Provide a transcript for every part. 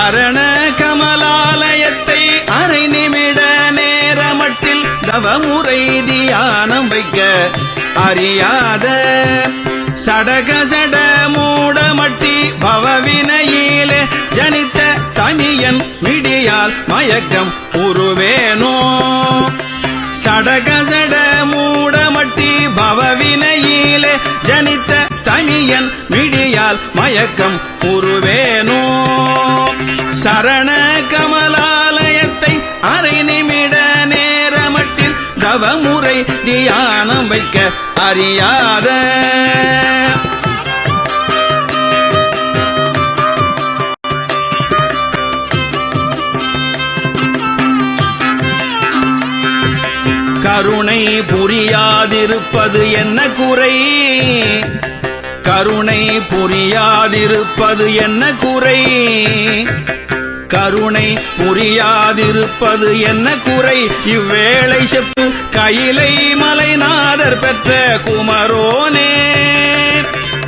சரண கமலாலயத்தை அரை நிமிட நேரமட்டில் தவமுறை தியானம் வைக்க அறியாத சடக சட மூடமட்டி பவவினையிலே ஜனித்த தமியன் மிடியால் மயக்கம் உருவேனோ? சடக சட மூடமட்டி பவவினையிலே ஜனித்த தனியன் மிடியால் மயக்கம் உருவேனோ? சரண கமலாலயத்தை அரை நிமிட நேரமட்டில் தவமுறை தியானம் வைக்க அறியாத. கருணை புரியாதிருப்பது என்ன குறை? கருணை புரியாதிருப்பது என்ன குறை? கருணை புரியாதிருப்பது என்ன குறை இவ்வேளை செப்பு கையிலை மலைநாதர் பெற்ற குமரோனே.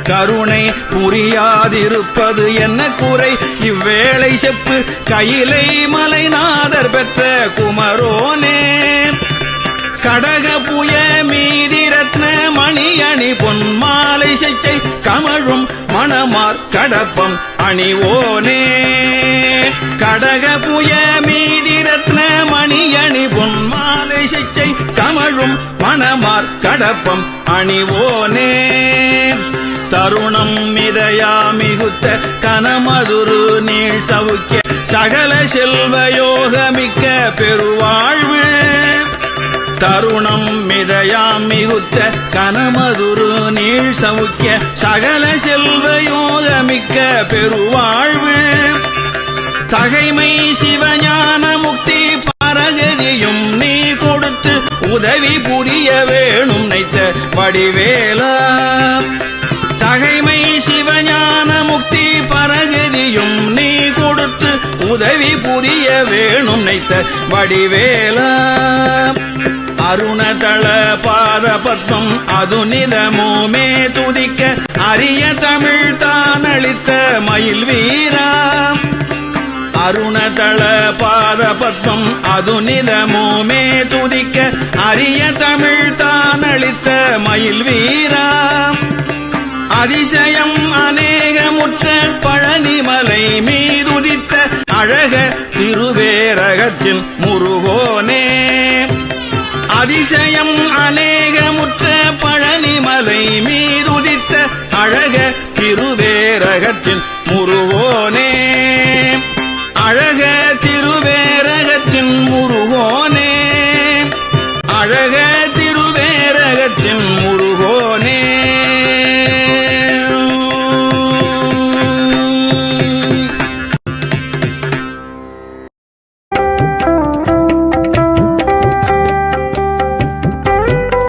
கருணை புரியாதிருப்பது என்ன குறை இவ்வேளை செப்பு கையிலை மலைநாதர் பெற்ற குமரோனே. கடக புய மணமார் கடப்பம் அணிவோனே. கடக புய மீதி ரத்ன மணியணி பொன்மாலை சிச்சை கமழும் மணமார் கடப்பம் அணிவோனே. தருணம் மிதையா மிகுத்த கனமதுரு நீள் சவுக்கிய சகல செல்வ யோகமிக்க பெருவாழ்வு. தருணம் மிதையாம் மிகுத்த கனமதுரு நீள் சவுக்கிய சகல செல்வ யோகமிக்க பெருவாழ்வு. தகைமை சிவஞான முக்தி பரகதியும் நீ கொடுத்து உதவி புரிய வேணும் நைத்த வடிவேலா. தகைமை சிவஞான முக்தி பரகதியும் நீ கொடுத்து உதவி புரிய வேணும் நைத்த வடிவேலா. அருணதள பாத பத்மம் அது நிதமுமே துதிக்க அரிய தமிழ் தான் அளித்த மயில் வீரா. அருணதள பாத பத்மம் அது நிதமுமே துதிக்க அரிய தமிழ் தான் அளித்த மயில் வீரா. அதிசயம் அநேகமுற்ற பழனிமலை மீதுதித்த அழக திருவேரகத்தில் முருகோ அதிசயம் அநேகமுற்ற பழனிமலை மீதுதித்த அழக திருவேரகத்தில் முருவோ